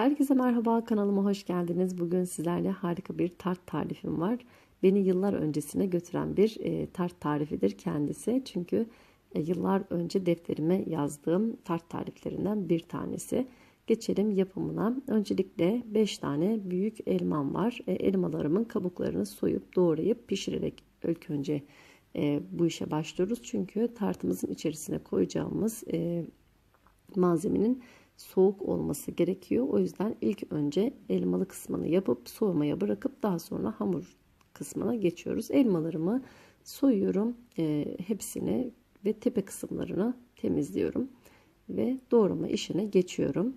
Herkese merhaba kanalıma hoş geldiniz. Bugün sizlerle harika bir tart tarifim var. Beni yıllar öncesine götüren bir e, tart tarifidir kendisi. Çünkü e, yıllar önce defterime yazdığım tart tariflerinden bir tanesi. Geçelim yapımına. Öncelikle 5 tane büyük elmam var. E, elmalarımın kabuklarını soyup doğrayıp pişirerek ilk önce e, bu işe başlıyoruz. Çünkü tartımızın içerisine koyacağımız e, malzemenin soğuk olması gerekiyor. O yüzden ilk önce elmalı kısmını yapıp soğumaya bırakıp daha sonra hamur kısmına geçiyoruz. Elmalarımı soyuyorum. E, hepsini ve tepe kısımlarını temizliyorum. Ve doğrama işine geçiyorum.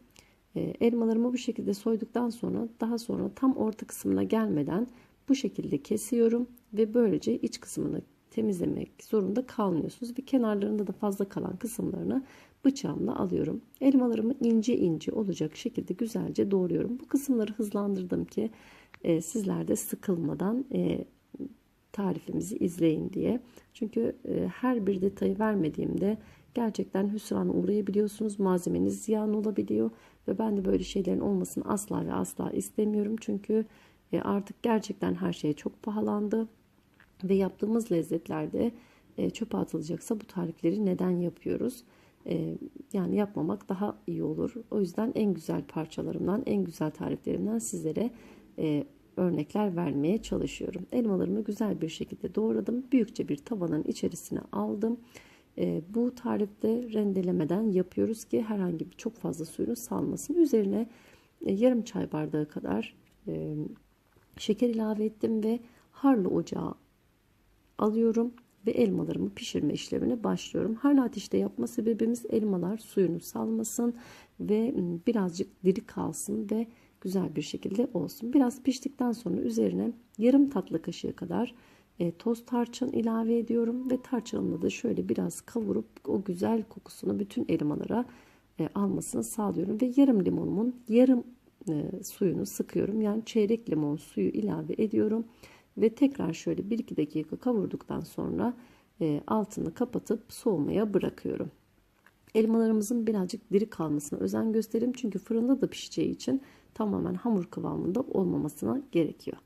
E, elmalarımı bu şekilde soyduktan sonra daha sonra tam orta kısmına gelmeden bu şekilde kesiyorum. Ve böylece iç kısmını temizlemek zorunda kalmıyorsunuz. Ve kenarlarında da fazla kalan kısımlarını bıçağımla alıyorum. Elmalarımı ince ince olacak şekilde güzelce doğruyorum. Bu kısımları hızlandırdım ki e, sizler de sıkılmadan e, tarifimizi izleyin diye. Çünkü e, her bir detayı vermediğimde gerçekten hüsrana uğrayabiliyorsunuz. Malzemeniz ziyan olabiliyor ve ben de böyle şeylerin olmasını asla ve asla istemiyorum. Çünkü e, artık gerçekten her şey çok pahalandı ve yaptığımız lezzetlerde e, çöpe atılacaksa bu tarifleri neden yapıyoruz? E, yani yapmamak daha iyi olur. O yüzden en güzel parçalarımdan, en güzel tariflerimden sizlere e, örnekler vermeye çalışıyorum. Elmalarımı güzel bir şekilde doğradım. Büyükçe bir tavanın içerisine aldım. E, bu tarifte rendelemeden yapıyoruz ki herhangi bir çok fazla suyunu salmasın. Üzerine e, yarım çay bardağı kadar e, şeker ilave ettim ve harlı ocağa alıyorum ve elmalarımı pişirme işlemine başlıyorum. Harlı ateşte yapma sebebimiz elmalar suyunu salmasın ve birazcık diri kalsın ve güzel bir şekilde olsun. Biraz piştikten sonra üzerine yarım tatlı kaşığı kadar e, toz tarçın ilave ediyorum ve tarçınımla da şöyle biraz kavurup o güzel kokusunu bütün elmalara e, almasını sağlıyorum ve yarım limonumun yarım e, suyunu sıkıyorum. Yani çeyrek limon suyu ilave ediyorum ve tekrar şöyle 1-2 dakika kavurduktan sonra e, altını kapatıp soğumaya bırakıyorum. Elmalarımızın birazcık diri kalmasına özen gösterelim çünkü fırında da pişeceği için tamamen hamur kıvamında olmamasına gerekiyor.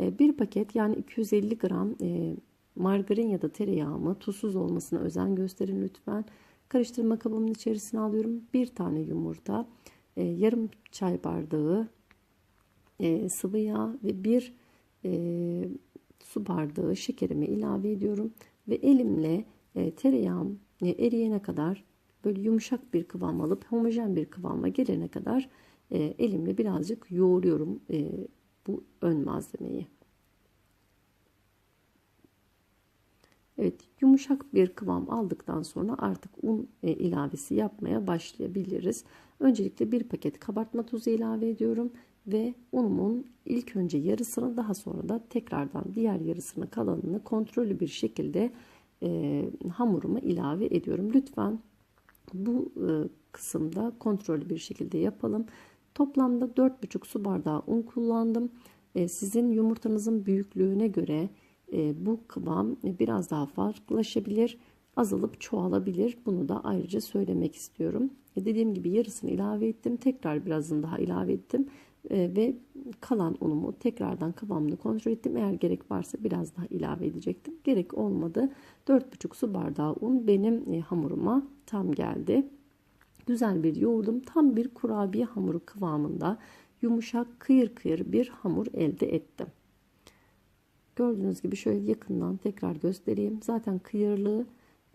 E, bir paket yani 250 gram e, margarin ya da tereyağımı tuzsuz olmasına özen gösterin lütfen. Karıştırma kabımın içerisine alıyorum. Bir tane yumurta, yarım çay bardağı sıvı yağ ve bir e, su bardağı şekerimi ilave ediyorum ve elimle e, tereyağım e, eriyene kadar böyle yumuşak bir kıvam alıp homojen bir kıvama gelene kadar e, elimle birazcık yoğuruyorum e, bu ön malzemeyi. Evet yumuşak bir kıvam aldıktan sonra artık un e, ilavesi yapmaya başlayabiliriz. Öncelikle bir paket kabartma tozu ilave ediyorum ve unumun ilk önce yarısını daha sonra da tekrardan diğer yarısını kalanını kontrollü bir şekilde e, hamuruma ilave ediyorum. Lütfen bu e, kısımda kontrollü bir şekilde yapalım. Toplamda 4,5 su bardağı un kullandım. E, sizin yumurtanızın büyüklüğüne göre e, bu kıvam biraz daha farklılaşabilir, azalıp çoğalabilir. Bunu da ayrıca söylemek istiyorum. E, dediğim gibi yarısını ilave ettim. Tekrar birazını daha ilave ettim ve kalan unumu tekrardan kıvamını kontrol ettim. Eğer gerek varsa biraz daha ilave edecektim. Gerek olmadı. 4,5 su bardağı un benim e, hamuruma tam geldi. Güzel bir yoğurdum. Tam bir kurabiye hamuru kıvamında yumuşak kıyır kıyır bir hamur elde ettim. Gördüğünüz gibi şöyle yakından tekrar göstereyim. Zaten kıyırlığı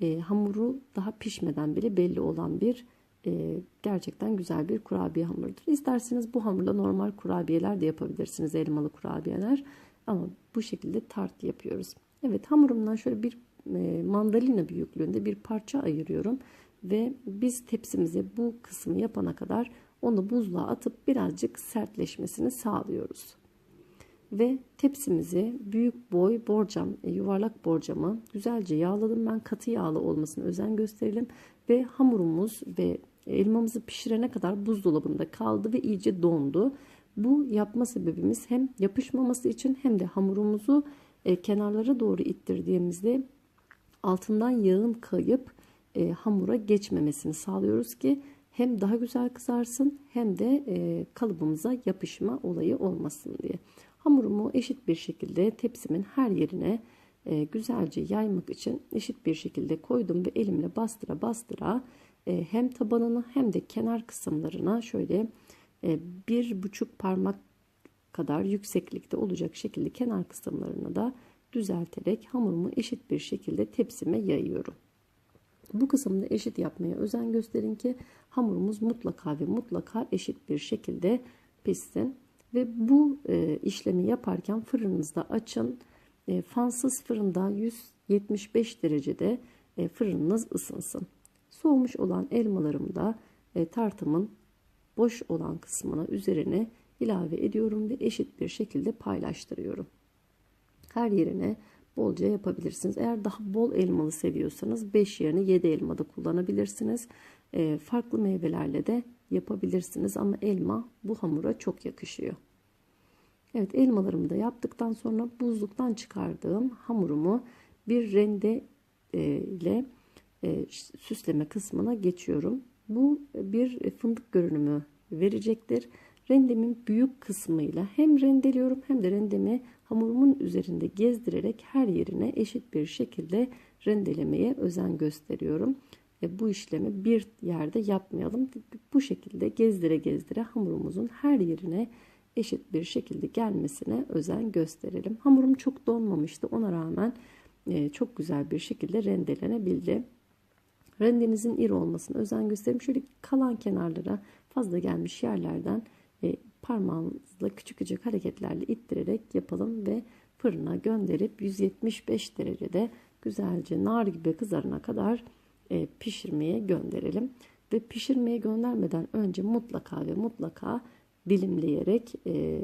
e, hamuru daha pişmeden bile belli olan bir e, gerçekten güzel bir kurabiye hamurudur. İsterseniz bu hamurla normal kurabiyeler de yapabilirsiniz. Elmalı kurabiyeler. Ama bu şekilde tart yapıyoruz. Evet hamurumdan şöyle bir e, mandalina büyüklüğünde bir parça ayırıyorum. Ve biz tepsimize bu kısmı yapana kadar onu buzluğa atıp birazcık sertleşmesini sağlıyoruz. Ve tepsimizi büyük boy borcam, e, yuvarlak borcamı güzelce yağladım. Ben katı yağlı olmasına özen gösterelim. Ve hamurumuz ve elmamızı pişirene kadar buzdolabında kaldı ve iyice dondu. Bu yapma sebebimiz hem yapışmaması için hem de hamurumuzu e, kenarlara doğru ittirdiğimizde altından yağın kayıp e, hamura geçmemesini sağlıyoruz ki hem daha güzel kızarsın hem de e, kalıbımıza yapışma olayı olmasın diye. Hamurumu eşit bir şekilde tepsimin her yerine e, güzelce yaymak için eşit bir şekilde koydum ve elimle bastıra bastıra e, hem tabanını hem de kenar kısımlarına şöyle e, bir buçuk parmak kadar yükseklikte olacak şekilde kenar kısımlarını da düzelterek hamurumu eşit bir şekilde tepsime yayıyorum. Bu kısımda eşit yapmaya özen gösterin ki hamurumuz mutlaka ve mutlaka eşit bir şekilde pişsin. Ve bu e, işlemi yaparken fırınınızda açın. E, fansız fırında 175 derecede e, fırınınız ısınsın. Soğumuş olan elmalarımı da e, tartımın boş olan kısmına üzerine ilave ediyorum ve eşit bir şekilde paylaştırıyorum. Her yerine bolca yapabilirsiniz. Eğer daha bol elmalı seviyorsanız 5 yerine 7 elma da kullanabilirsiniz. E, farklı meyvelerle de yapabilirsiniz ama elma bu hamura çok yakışıyor. Evet elmalarımı da yaptıktan sonra buzluktan çıkardığım hamurumu bir rende e, ile e, süsleme kısmına geçiyorum. Bu bir fındık görünümü verecektir. Rendemin büyük kısmıyla hem rendeliyorum hem de rendemi hamurumun üzerinde gezdirerek her yerine eşit bir şekilde rendelemeye özen gösteriyorum. E, bu işlemi bir yerde yapmayalım. Bu şekilde gezdire gezdire hamurumuzun her yerine eşit bir şekilde gelmesine özen gösterelim. Hamurum çok donmamıştı. Ona rağmen e, çok güzel bir şekilde rendelenebildi. Rendenizin iri olmasına özen gösterin. Şöyle kalan kenarlara fazla gelmiş yerlerden e, parmağınızla küçük küçük hareketlerle ittirerek yapalım ve fırına gönderip 175 derecede güzelce nar gibi kızarana kadar e, pişirmeye gönderelim. Ve pişirmeye göndermeden önce mutlaka ve mutlaka dilimleyerek e,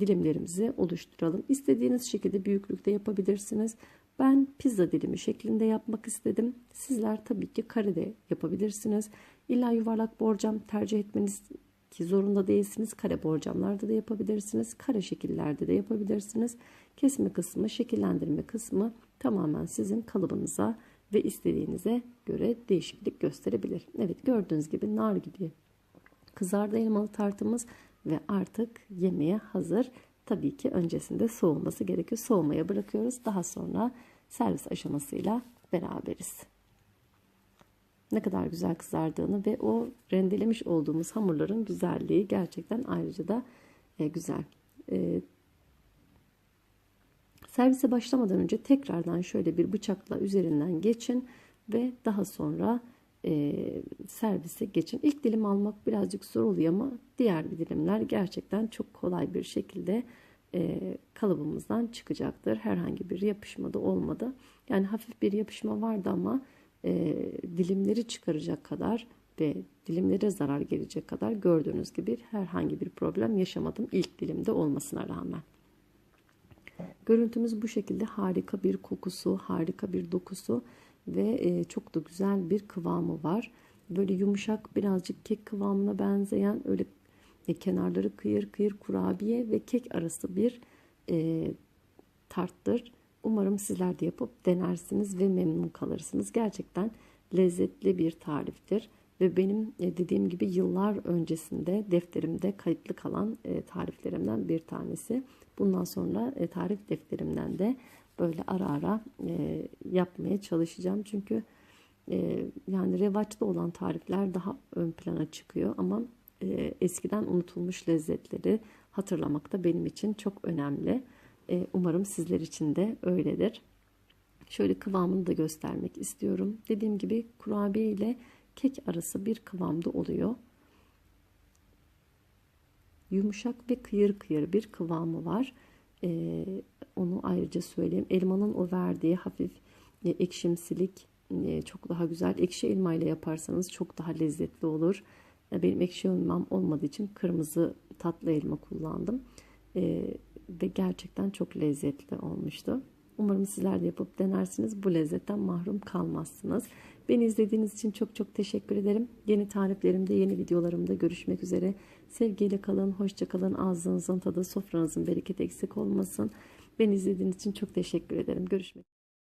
dilimlerimizi oluşturalım. İstediğiniz şekilde büyüklükte yapabilirsiniz. Ben pizza dilimi şeklinde yapmak istedim. Sizler tabii ki karede yapabilirsiniz. İlla yuvarlak borcam tercih etmeniz ki zorunda değilsiniz. Kare borcamlarda da yapabilirsiniz. Kare şekillerde de yapabilirsiniz. Kesme kısmı, şekillendirme kısmı tamamen sizin kalıbınıza ve istediğinize göre değişiklik gösterebilir. Evet gördüğünüz gibi nar gibi kızardı elmalı tartımız ve artık yemeğe hazır. Tabii ki öncesinde soğuması gerekiyor. Soğumaya bırakıyoruz. Daha sonra servis aşamasıyla beraberiz. Ne kadar güzel kızardığını ve o rendelemiş olduğumuz hamurların güzelliği gerçekten ayrıca da e, güzel. E, servise başlamadan önce tekrardan şöyle bir bıçakla üzerinden geçin ve daha sonra e, servise geçin. İlk dilim almak birazcık zor oluyor ama diğer dilimler gerçekten çok kolay bir şekilde e, kalıbımızdan çıkacaktır. Herhangi bir yapışma da olmadı. Yani hafif bir yapışma vardı ama e, dilimleri çıkaracak kadar ve dilimlere zarar gelecek kadar gördüğünüz gibi herhangi bir problem yaşamadım ilk dilimde olmasına rağmen. Görüntümüz bu şekilde harika bir kokusu, harika bir dokusu ve e, çok da güzel bir kıvamı var. Böyle yumuşak birazcık kek kıvamına benzeyen öyle e, kenarları kıyır kıyır kurabiye ve kek arası bir e, tarttır. Umarım sizler de yapıp denersiniz ve memnun kalırsınız. Gerçekten lezzetli bir tariftir ve benim dediğim gibi yıllar öncesinde defterimde kayıtlı kalan tariflerimden bir tanesi. Bundan sonra tarif defterimden de böyle ara ara yapmaya çalışacağım. Çünkü yani revaçta olan tarifler daha ön plana çıkıyor ama eskiden unutulmuş lezzetleri hatırlamak da benim için çok önemli. Umarım sizler için de öyledir. Şöyle kıvamını da göstermek istiyorum. Dediğim gibi kurabiye ile kek arası bir kıvamda oluyor. Yumuşak ve kıyır kıyır bir kıvamı var. Ee, onu ayrıca söyleyeyim. Elmanın o verdiği hafif e, ekşimsilik e, çok daha güzel. Ekşi elma ile yaparsanız çok daha lezzetli olur. E, benim ekşi elmam olmadığı için kırmızı tatlı elma kullandım. Ve gerçekten çok lezzetli olmuştu. Umarım sizler de yapıp denersiniz. Bu lezzetten mahrum kalmazsınız. Beni izlediğiniz için çok çok teşekkür ederim. Yeni tariflerimde, yeni videolarımda görüşmek üzere. Sevgiyle kalın, hoşça kalın. Ağzınızın tadı, sofranızın bereketi eksik olmasın. Beni izlediğiniz için çok teşekkür ederim. Görüşmek